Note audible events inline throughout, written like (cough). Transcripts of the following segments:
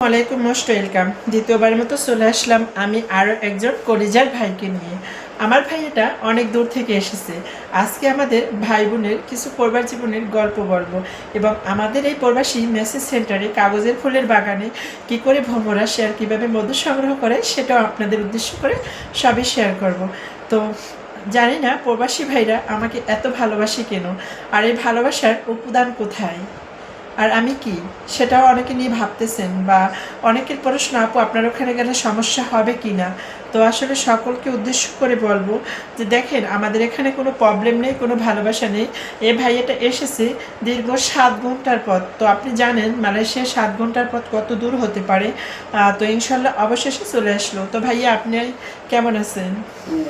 ওয়ালাইকুম most welcome দ্বিতীয়বারের মতো চলে আসলাম আমি আরও একজন কলিজার ভাইকে নিয়ে। আমার ভাই এটা অনেক দূর থেকে এসেছে। আজকে আমাদের ভাই বোনের কিছু পরিবার জীবনের গল্প বলব এবং আমাদের এই প্রবাসী মেসেজ সেন্টারে কাগজের ফুলের বাগানে কি করে ভ্রমরা শেয়ার কীভাবে মধু সংগ্রহ করে সেটাও আপনাদের উদ্দেশ্য করে সবই শেয়ার করব। তো জানি না প্রবাসী ভাইরা আমাকে এত ভালোবাসে কেন? আর এই ভালোবাসার উপাদান কোথায়? আর আমি কি? সেটাও অনেকে নিয়ে ভাবতেছেন বা অনেকের প্রশ্ন, আপু, আপনার ওখানে গেলে সমস্যা হবে কি না? তো আসলে সকলকে উদ্দেশ্য করে বলব যে, দেখেন, আমাদের এখানে কোনো প্রবলেম নেই, কোনো ভালোবাসা নেই। এ ভাইয়াটা এসেছে দীর্ঘ সাত ঘণ্টার পথ। তো আপনি জানেন, মালয়েশিয়া সাত ঘণ্টার পথ কত দূর হতে পারে। তো ইনশাল্লাহ অবশেষে চলে আসলো। তো ভাইয়া, আপনি কেমন আছেন?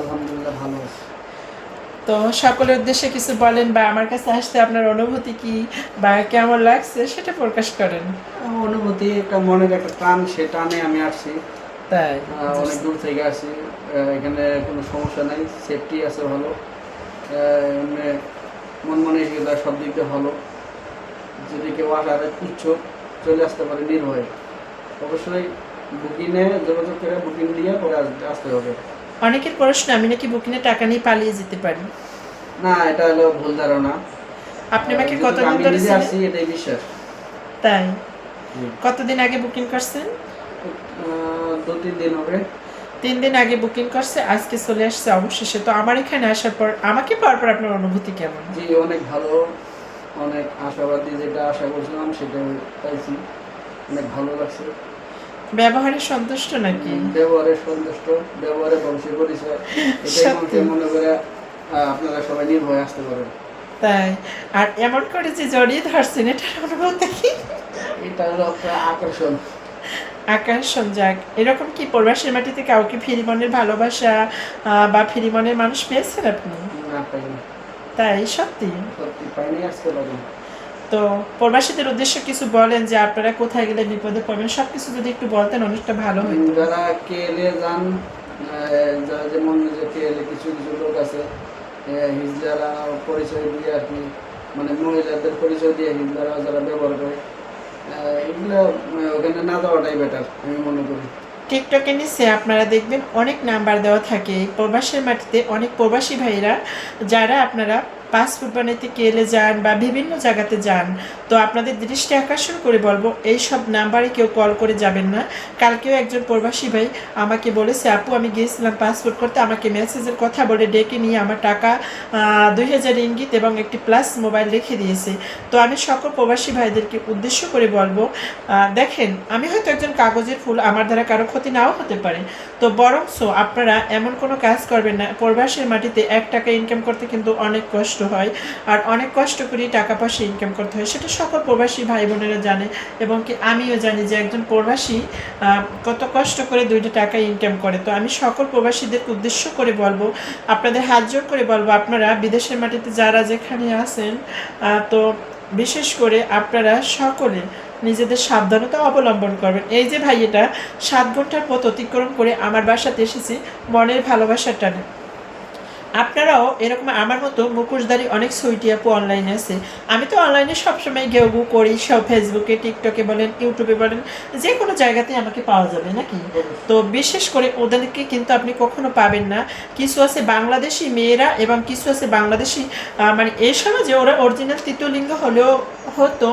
আলহামদুলিল্লাহ ভালো তো সকলের উদ্দেশ্যে কিছু বলেন বা আমার কাছে আসতে আপনার অনুভূতি কি বা কেমন লাগছে সেটা প্রকাশ করেন। অনুভূতি একটা মনের একটা টান সে টানে আমি আসছি। তাই? অনেক দূর থেকে আসি এখানে কোনো সমস্যা নাই সেফটি আছে ভালো। মন মনে সব দিক দিয়ে ভালো। যদি কেউ আসার ইচ্ছুক চলে আসতে পারে নির্ভয়ে। অবশ্যই বুকিংয়ে যোগাযোগ করে বুকিং দিয়ে পরে আসতে হবে। অনেকের প্রশ্ন আমি নাকি বুকিংয়ে টাকা নিয়ে পালিয়ে যেতে পারি। না এটা হলো ভুল ধারণা। আপনি আমাকে কতদিন ধরে? আসছি এটাই বিশ্বাস তাই। কতদিন আগে বুকিং করছেন? দু তিন দিন হবে। তিন দিন আগে বুকিং করছে আজকে চলে আসছে অবশেষে। তো আমার এখানে আসার পর আমাকে পাওয়ার পর আপনার অনুভূতি কেমন? জি অনেক ভালো। অনেক আশাবাদী যেটা আশা করছিলাম সেটা পাইছি। অনেক ভালো লাগছে। ব্যবহারে সন্তুষ্ট নাকি? ব্যবহারে সন্তুষ্ট ব্যবহারে বংশের পরিচয়। এটাই। মনে করে আপনারা সবাই নির্ভয় আসতে পারেন। তাই। আর এমন করে যে জড়িয়ে ধরছেন এটার অনুভূতি কি? এটা হলো আকর্ষণ। আকর্ষণ যাক। এরকম কি প্রবাসের মাটিতে কাউকে ফিরিমনের ভালোবাসা বা ফিরিমনের মানুষ পেয়েছেন আপনি? না পাইনি। তাই সত্যি। সত্যি পাইনি আসতে পারেন। তো প্রবাসীদের উদ্দেশ্যে কিছু বলেন যে আপনারা কোথায় গেলে বিপদে পড়বেন? সব কিছু যদি একটু বলতেন অনেকটা ভালো হইতো। যারা কেলে যান যারা যেমন যে কেলে কিছু কিছু লোক আছে হিজলারা পরিচয় দিয়ে আর কি মানে মহিলাদের পরিচয় দিয়ে হিজলারা যারা ব্যবহার করে এগুলো ওখানে না যাওয়াটাই বেটার আমি মনে করি। টিকটকে নিচে আপনারা দেখবেন অনেক নাম্বার দেওয়া থাকে। প্রবাসের মাটিতে অনেক প্রবাসী ভাইরা যারা আপনারা পাসপোর্ট বানাইতে কেলে যান বা বিভিন্ন জায়গাতে যান, তো আপনাদের দৃষ্টি আকর্ষণ করে বলব, এই সব নাম্বারে কেউ কল করে যাবেন না। কালকেও একজন প্রবাসী ভাই আমাকে বলেছে, আপু, আমি গিয়েছিলাম পাসপোর্ট করতে। আমাকে মেসেজের কথা বলে ডেকে নিয়ে আমার টাকা দুই হাজার ইঙ্গিত এবং একটি প্লাস মোবাইল রেখে দিয়েছে। তো আমি সকল প্রবাসী ভাইদেরকে উদ্দেশ্য করে বলব দেখেন, আমি হয়তো একজন কাগজের ফুল, আমার দ্বারা কারও ক্ষতি নাও হতে পারে। তো বরংস আপনারা এমন কোনো কাজ করবেন না, প্রবাসের মাটিতে এক টাকা ইনকাম করতে কিন্তু অনেক কষ্ট। হয় আর অনেক কষ্ট করে টাকা পয়সা ইনকাম করতে হয়। সেটা সকল প্রবাসী ভাই বোনেরা জানে এবং কি আমিও জানি যে একজন প্রবাসী কত কষ্ট করে দুইটা টাকা ইনকাম করে। তো আমি সকল প্রবাসীদের উদ্দেশ্য করে বলব, আপনাদের হাত জোর করে বলব, আপনারা বিদেশের মাটিতে যারা যেখানে আছেন তো বিশেষ করে আপনারা সকলে নিজেদের সাবধানতা অবলম্বন করবেন। এই যে ভাই এটা সাত ঘণ্টার পথ অতিক্রম করে আমার বাসাতে এসেছি, মনের ভালোবাসার টানে। আপনারাও এরকম আমার মতো মুখোশধারী অনেক সুইটি আপু অনলাইনে আছে। আমি তো অনলাইনে সবসময় গেউ করি, সব ফেসবুকে টিকটকে বলেন ইউটিউবে বলেন, যে কোনো জায়গাতেই আমাকে পাওয়া যাবে নাকি? তো বিশেষ করে ওদেরকে কিন্তু আপনি কখনো পাবেন না। কিছু আছে বাংলাদেশি মেয়েরা এবং কিছু আছে বাংলাদেশি মানে এই সমাজে ওরা অরিজিনাল তৃতীয় লিঙ্গ হলেও হতো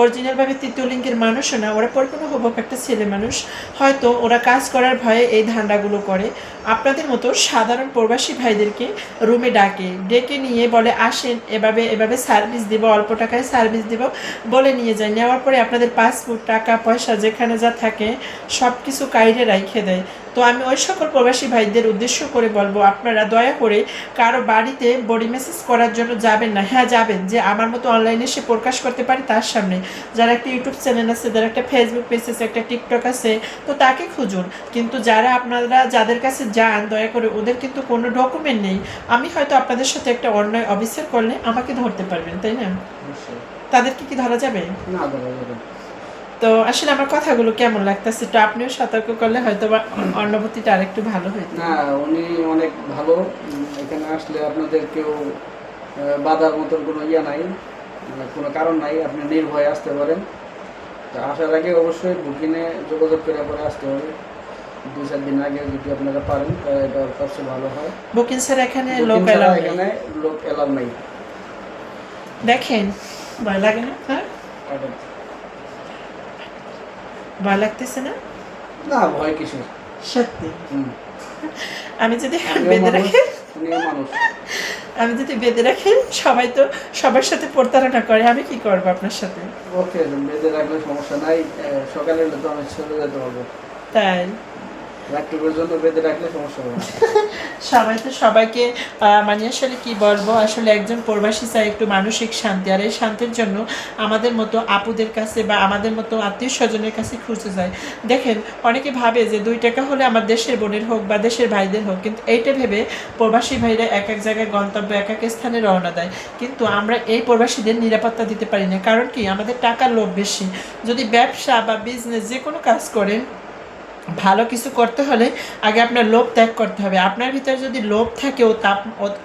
অরিজিনালভাবে তৃতীয় লিঙ্গের মানুষও না, ওরা পরিপূর্ণ হব একটা ছেলে মানুষ। হয়তো ওরা কাজ করার ভয়ে এই ধান্দাগুলো করে। আপনাদের মতো সাধারণ প্রবাসী ভাইদেরকে রুমে ডাকে, ডেকে নিয়ে বলে, আসেন, এভাবে এভাবে সার্ভিস দিব, অল্প টাকায় সার্ভিস দিব। বলে নিয়ে যায়। নেওয়ার পরে আপনাদের পাসপোর্ট, টাকা, পয়সা, যেখানে যা থাকে সব কিছু কাইরে রাইখে দেয়। তো আমি ওই সকল প্রবাসী ভাইদের উদ্দেশ্য করে বলব আপনারা দয়া করে কারও বাড়িতে বডি মেসেজ করার জন্য যাবেন না। হ্যাঁ যাবেন। যে আমার মতো অনলাইনে সে প্রকাশ করতে পারে তার সামনে। যারা একটা ইউটিউব চ্যানেল আছে যারা একটা ফেসবুক পেজ আছে একটা টিকটক আছে তো তাকে খুঁজুন। কিন্তু যারা আপনারা যাদের কাছে যান দয়া করে ওদের কিন্তু কোনো ডকুমেন্ট নেই। আমি হয়তো আপনাদের সাথে একটা অন্যায় অবিচার করলে আমাকে ধরতে পারবেন তাই না? তাদেরকে কি ধরা যাবে? না দাদা দাদা তো আসলে আমার কথাগুলো কেমন লাগতেছে তো আপনিও সতর্ক করলে হয়তো বা অনুভূতিটা আরেকটু ভালো হইতো। না উনি অনেক ভালো। এখানে আসলে আপনাদের কেউ বাধার মতন কোনো ইয়ে নাই মানে কোনো কারণ নাই আপনি নির্ভয়ে আসতে পারেন। তো আসার আগে অবশ্যই বুকিংয়ে যোগাযোগ করে পরে আসতে হবে। দু চার দিন আগে যদি আপনারা পারেন তাহলে এটা সবচেয়ে ভালো হয়। বুকিং স্যার এখানে লোক এখানে লোক এলাও নাই। দেখেন ভয় লাগে না? হ্যাঁ? কারণ- ভয় লাগতেছে না? না ভয় কিছু সত্যি? আমি যদি বেঁধে রাখি আমি যদি বেঁধে রাখি সবাই তো সবার সাথে প্রতারণা করে আমি কি করব আপনার সাথে? ওকে বেঁধে রাখলে সমস্যা নাই। সকালে তো আমি চলে যেতে পারব। তাই? (laughs) সবাই তো সবাইকে মানে আসলে কি বলব, আসলে একজন প্রবাসী চাই একটু মানসিক শান্তি। আর এই শান্তির জন্য আমাদের মতো আপুদের কাছে বা আমাদের মতো আত্মীয় স্বজনের কাছে খুঁজে যায় দেখেন, অনেকে ভাবে যে দুই টাকা হলে আমার দেশের বোনের হোক বা দেশের ভাইদের হোক, কিন্তু এইটা ভেবে প্রবাসী ভাইরা এক এক জায়গায় গন্তব্য এক এক স্থানে রওনা দেয়। কিন্তু আমরা এই প্রবাসীদের নিরাপত্তা দিতে পারি না। কারণ কি? আমাদের টাকার লোভ বেশি। যদি ব্যবসা বা বিজনেস যে কোনো কাজ করেন ভালো কিছু করতে হলে আগে আপনার লোভ ত্যাগ করতে হবে। আপনার ভিতরে যদি লোভ থাকে ও তাপ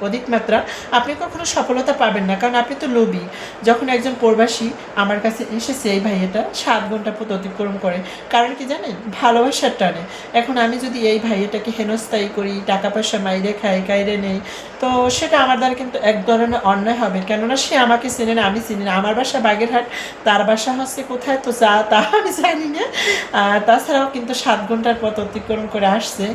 অধিক মাত্রা, আপনি কখনো সফলতা পাবেন না। কারণ আপনি তো লোভী। যখন একজন প্রবাসী আমার কাছে এসেছে, এই ভাইয়াটা সাত ঘণ্টা পথ অতিক্রম করে। কারণ কি জানেন? ভালোবাসার টানে। এখন আমি যদি এই ভাইয়াটাকে হেনস্থায়ী করি টাকা পয়সা মাইরে খাই, কাইরে নেই, তো সেটা আমার দ্বারা কিন্তু এক ধরনের অন্যায় হবে। কেননা সে আমাকে চেনে না, আমি চিনি না। আমার বাসা বাগেরহাট, তার বাসা হচ্ছে কোথায়? তো যা, তা আমি জানি না। তাছাড়াও কিন্তু সাত ঘণ্টার পথ অতিক্রম করে আসছে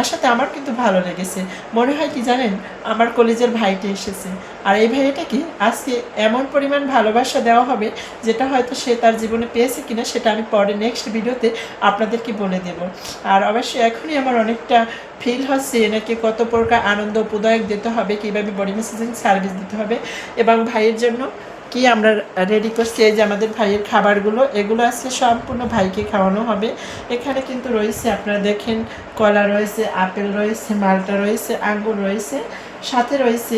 আসাতে আমার কিন্তু ভালো লেগেছে। মনে হয় কি জানেন, আমার কলেজের ভাইটি এসেছে। আর এই ভাইটা কি, আজকে এমন পরিমাণ ভালোবাসা দেওয়া হবে, যেটা হয়তো সে তার জীবনে পেয়েছে কিনা, সেটা আমি পরে নেক্সট ভিডিওতে আপনাদেরকে বলে দেব। আর অবশ্যই এখনই আমার অনেকটা ফিল হচ্ছে, এনাকে কত প্রকার আনন্দ, উপদায়ক দিতে হবে, কীভাবে বডি মেসেজিং সার্ভিস দিতে হবে, এবং ভাইয়ের জন্য কি আমরা রেডি করছি? এই যে আমাদের ভাইয়ের খাবারগুলো, এগুলো আজকে সম্পূর্ণ ভাইকে খাওয়ানো হবে। এখানে কিন্তু রয়েছে, আপনারা দেখেন, কলা রয়েছে, আপেল রয়েছে, মালটা রয়েছে, আঙ্গুর রয়েছে। সাথে রয়েছে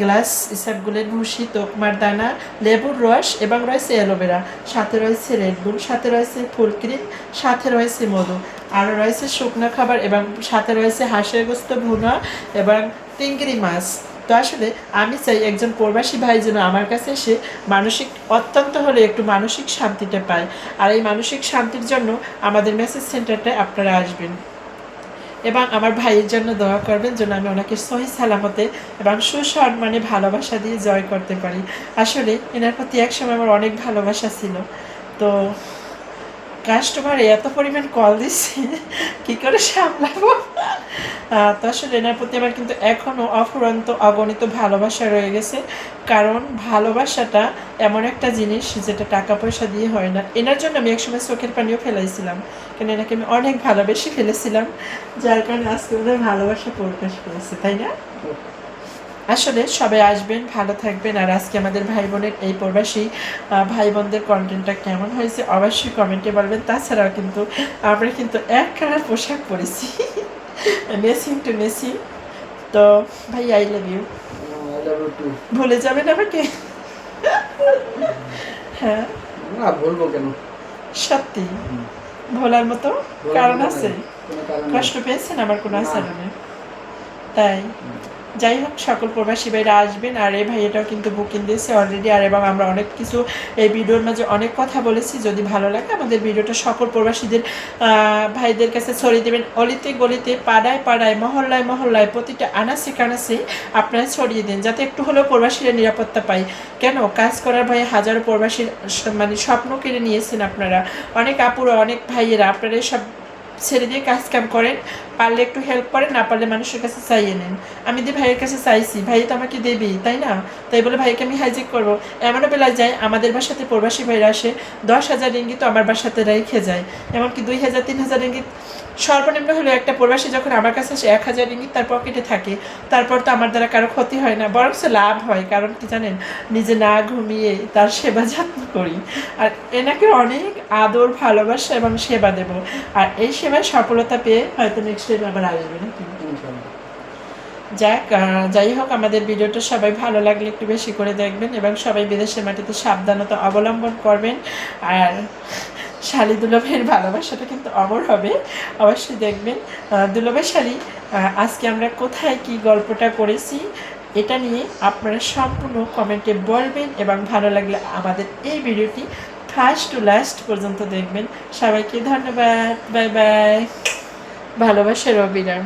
গ্লাস ইসাবগুলের ভুসি, তোকমার দানা, লেবুর রস এবং রয়েছে অ্যালোভেরা। সাথে রয়েছে রেডবুল সাথে রয়েছে ফুল ক্রিম, সাথে রয়েছে মধু। আরও রয়েছে শুকনো খাবার এবং সাথে রয়েছে হাঁসের গোস্ত, ভুনা এবং তিঙ্গিরি মাছ। তো আসলে আমি চাই একজন প্রবাসী ভাই যেন আমার কাছে এসে মানসিক, অত্যন্ত হলে একটু মানসিক শান্তিটা পায়। আর এই মানসিক শান্তির জন্য আমাদের মেসেজ সেন্টারটায় আপনারা আসবেন। এবং আমার ভাইয়ের জন্য দোয়া করবেন যেন আমি ওনাকে সহি সালামতে এবং সুসম্মানে ভালোবাসা দিয়ে জয় করতে পারি। আসলে এনার প্রতি একসময় আমার অনেক ভালোবাসা ছিল। তো কাস্টমার এত পরিমাণ কল দিচ্ছে কী করে সামলাবো? তো আসলে এনার প্রতি আমার কিন্তু এখনও অফুরন্ত অগণিত ভালোবাসা রয়ে গেছে। কারণ ভালোবাসাটা এমন একটা জিনিস যেটা টাকা পয়সা দিয়ে হয় না। এনার জন্য আমি একসময় চোখের পানিও ফেলাইছিলাম। কেন এনাকে আমি অনেক ভালোবেসে ফেলেছিলাম। যার কারণে আজকে ওদের ভালোবাসা প্রকাশ করেছে, তাই না? আসলে সবাই আসবেন, ভালো থাকবেন। আর আজকে আমাদের ভাই বোনের এই প্রবাসী ভাই বোনদের কন্টেন্টটা কেমন হয়েছে অবশ্যই কমেন্টে বলবেন। তাছাড়াও কিন্তু আমরা কিন্তু এক কালার পোশাক পরেছি। মেসিং টু মেসিং তো ভাই আই লাভ ইউ. ভুলে যাবেন আমাকে? হ্যাঁ। না বলব কেন? সত্যি। ভোলার মতো কারণ আছে। কষ্ট পেয়েছেন আমার কোনো আসার আচরণে। তাই। যাই হোক, সকল প্রবাসী ভাইরা আসবেন, আর এই ভাইয়াটাও কিন্তু বুকিং দিয়েছে অলরেডি আর এবং আমরা অনেক কিছু এই ভিডিওর মাঝে অনেক কথা বলেছি, যদি ভালো লাগে আমাদের ভিডিওটা সকল প্রবাসীদের ভাইদের কাছে ছড়িয়ে দেবেন। অলিতে গলিতে, পাড়ায় পাড়ায়, মহল্লায় মহল্লায়, প্রতিটা আনাসে কানাসে আপনারা ছড়িয়ে দিন, যাতে একটু হলেও প্রবাসীরা নিরাপত্তা পায়। কেন? কাজ করার ভাই হাজারো প্রবাসীর মানে স্বপ্ন কেড়ে নিয়েছেন আপনারা। অনেক আপুরা, অনেক ভাইয়েরা আপনারা সব ছেড়ে দিয়ে কাজ কাম করেন। পারলে একটু হেল্প করেন না পারলে মানুষের কাছে চাইয়ে নেন। আমি দিয়ে ভাইয়ের কাছে চাইছি, ভাই তো আমাকে দেবেই, তাই না? তাই বলে ভাইকে আমি হাইজিক করব। এমনও বেলা যায়, আমাদের বাসাতে প্রবাসী ভাইরা আসে, দশ হাজার রিঙ্গিত আমার বাসাতে রেখে যায়। এমনকি দুই হাজার, তিন হাজার রিঙ্গিত সর্বনিম্ন হলেও একটা প্রবাসী যখন আমার কাছে আসে, এক হাজার রিঙ্গিত তার পকেটে থাকে। তারপর তো আমার দ্বারা কারও ক্ষতি হয় না বরং লাভ হয়। কারণ কি জানেন? নিজে না ঘুমিয়ে তার সেবা যত্ন করি। আর এনাকে অনেক আদর, ভালোবাসা এবং সেবা দেব। আর এই সেবায় সফলতা পেয়ে হয়তো নেক্সট টাইম আবার আসবে ইনশাল্লাহ। যাক যাই হোক, আমাদের ভিডিওটা সবাই ভালো লাগলে একটু বেশি করে দেখবেন এবং সবাই বিদেশের মাটিতে সাবধানতা অবলম্বন করবেন। আর শালি দুলভের ভালোবাসাটা কিন্তু অমর হবে, অবশ্যই দেখবেন। দুলভের শালি আজকে আমরা কোথায় কি গল্পটা করেছি, এটা নিয়ে আপনারা সম্পূর্ণ কমেন্টে বলবেন এবং ভালো লাগলে আমাদের এই ভিডিওটি ফার্স্ট টু লাস্ট পর্যন্ত দেখবেন। সবাইকে ধন্যবাদ, বাই বাই। ভালোবাসার অবিরাম